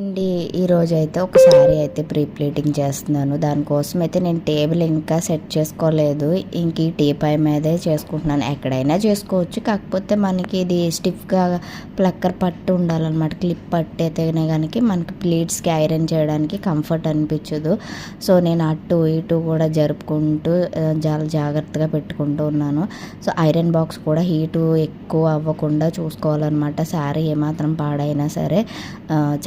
అండి ఈరోజు అయితే ఒక శారీ అయితే ప్రీ ప్లేటింగ్ చేస్తున్నాను. దానికోసం అయితే నేను టేబుల్ ఇంకా సెట్ చేసుకోలేదు. ఇంక ఈ టీ పై మీదే చేసుకుంటున్నాను. ఎక్కడైనా చేసుకోవచ్చు. కాకపోతే మనకి ఇది స్టిఫ్గా ప్లక్కర్ పట్టు ఉండాలన్నమాట. క్లిప్ పట్టు అయితేనే కనుక మనకి ప్లేట్స్కి ఐరన్ చేయడానికి కంఫర్ట్ అనిపించదు. సో నేను అటు ఇటు కూడా జరుపుకుంటూ చాలా జాగ్రత్తగా పెట్టుకుంటూ ఉన్నాను. సో ఐరన్ బాక్స్ కూడా హీటు ఎక్కువ అవ్వకుండా చూసుకోవాలన్నమాట. శారీ ఏమాత్రం పాడైనా సరే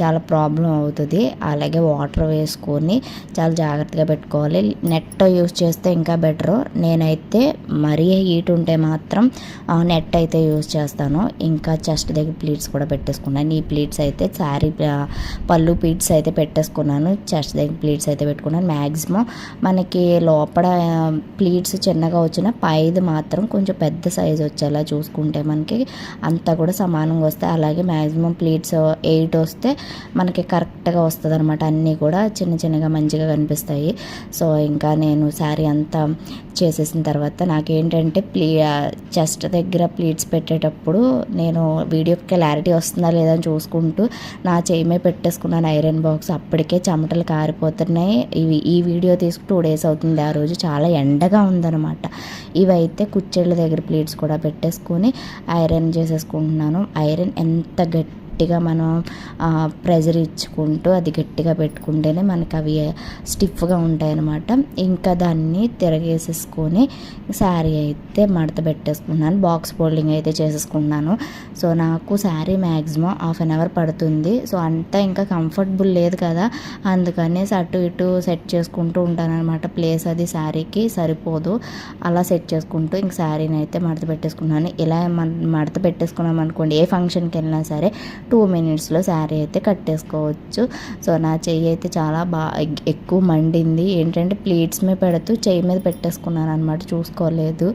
చాలా చాలా ప్రాబ్లం అవుతుంది. అలాగే వాటర్ వేసుకొని చాలా జాగ్రత్తగా పెట్టుకోవాలి. నెట్ యూస్ చేస్తే ఇంకా బెటరు నేనైతే మరీ హీట్ ఉంటే మాత్రం నెట్ అయితే యూస్ చేస్తాను. ఇంకా చెస్ట్ దగ్గర ప్లీట్స్ కూడా పెట్టేసుకున్నాను. ఈ ప్లీట్స్ అయితే శారీ పళ్ళు ప్లీట్స్ అయితే పెట్టేసుకున్నాను. చెస్ట్ దగ్గర ప్లీట్స్ అయితే పెట్టుకున్నాను. మ్యాక్సిమం మనకి లోపల ప్లీట్స్ చిన్నగా వచ్చిన పైది మాత్రం కొంచెం పెద్ద సైజ్ వచ్చేలా చూసుకుంటే మనకి అంతా కూడా సమానంగా వస్తాయి. అలాగే మ్యాక్సిమం ప్లీట్స్ ఎయిట్ వస్తే మనకి కరెక్ట్గా వస్తుంది అనమాట అన్నీ కూడా చిన్న చిన్నగా మంచిగా కనిపిస్తాయి. సో ఇంకా నేను శారీ అంతా చేసేసిన తర్వాత నాకేంటంటే ప్లీ చెస్ట్ దగ్గర ప్లీట్స్ పెట్టేటప్పుడు నేను వీడియో క్లారిటీ వస్తుందా లేదా అని చూసుకుంటూ నా చేయి పెట్టేసుకున్నాను ఐరన్ బాక్స్. అప్పటికే చెమటలు కారిపోతున్నాయి. ఇవి ఈ వీడియో తీసుకు టూ డేస్ అవుతుంది. ఆ రోజు చాలా ఎండగా ఉందన్నమాట. ఇవైతే కుచ్చెళ్ళ దగ్గర ప్లేట్స్ కూడా పెట్టేసుకొని ఐరన్ చేసేసుకుంటున్నాను. ఐరన్ ఎంత గట్టి గట్టిగా మనం ప్రెజర్ ఇచ్చుకుంటూ అది గట్టిగా పెట్టుకుంటేనే మనకి అవి స్టిఫ్గా ఉంటాయి అన్నమాట ఇంకా దాన్ని తిరగేసేసుకొని శారీ అయితే మడత పెట్టేసుకున్నాను. బాక్స్ ఫోల్డింగ్ అయితే చేసేసుకున్నాను. సో నాకు sari maximum half an hour పడుతుంది. సో అంతా ఇంకా కంఫర్టబుల్ లేదు కదా. అందుకనేసి అటు ఇటు సెట్ చేసుకుంటూ ఉంటాను అనమాట ప్లేస్ అది శారీకి సరిపోదు. అలా సెట్ చేసుకుంటూ ఇంక శారీని అయితే మడత పెట్టేసుకున్నాను. ఇలా మన- మడత పెట్టేసుకున్నాం అనుకోండి ఏ ఫంక్షన్కి వెళ్ళినా సరే టూ మినిట్స్లో శారీ అయితే కట్టేసుకోవచ్చు. సో నా చెయ్యి అయితే చాలా బాగా ఎక్కువ మండింది. ఏంటంటే ప్లేట్స్ మీద పెడుతూ చెయ్యి మీద పెట్టేసుకున్నాను అనమాట చూసుకోలేదు.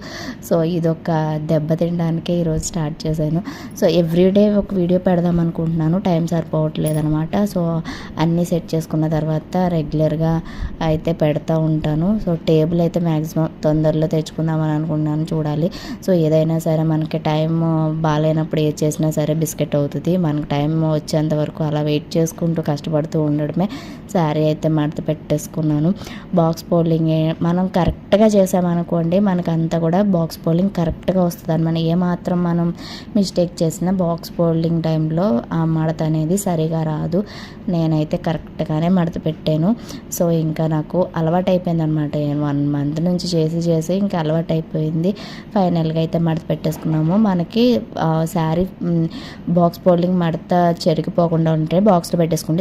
సో ఇదొక దెబ్బ తినడానికే ఈరోజు స్టార్ట్ చేశాను. సో ఎవ్రీడే ఒక వీడియో పెడదాం అనుకుంటున్నాను. టైం సరిపోవట్లేదు అనమాట సో అన్నీ సెట్ చేసుకున్న తర్వాత రెగ్యులర్గా అయితే పెడతా ఉంటాను. సో టేబుల్ అయితే మ్యాక్సిమం తొందరలో తెచ్చుకుందామని అనుకుంటున్నాను చూడాలి. సో ఏదైనా సరే మనకి టైం బాగాలేనప్పుడు ఏది చేసినా సరే బిస్కెట్ అవుతుంది. మనకి టైం వచ్చేంత వరకు అలా వెయిట్ చేసుకుంటూ కష్టపడుతూ ఉండడమే శారీ అయితే మడత పెట్టేసుకున్నాను. బాక్స్ పోలింగ్ మనం కరెక్ట్గా చేసామనుకోండి మనకు అంతా కూడా బాక్స్ పోలింగ్ కరెక్ట్గా వస్తుంది మనం ఏమాత్రం మనం మిస్టేక్ చేసినా బాక్స్ పోలింగ్ టైంలో ఆ మడత అనేది సరిగా రాదు. నేనైతే కరెక్ట్గానే మడత పెట్టాను. సో ఇంకా నాకు అలవాటు అయిపోయింది అనమాట వన్ మంత్ నుంచి చేసి చేసి ఇంకా అలవాటు అయిపోయింది ఫైనల్గా అయితే మడత పెట్టేసుకున్నాము. మనకి శారీ బాక్స్ ఫోల్డింగ్ మడత చెరిగిపోకుండా ఉంటే బాక్స్లో పెట్టేసుకుంటే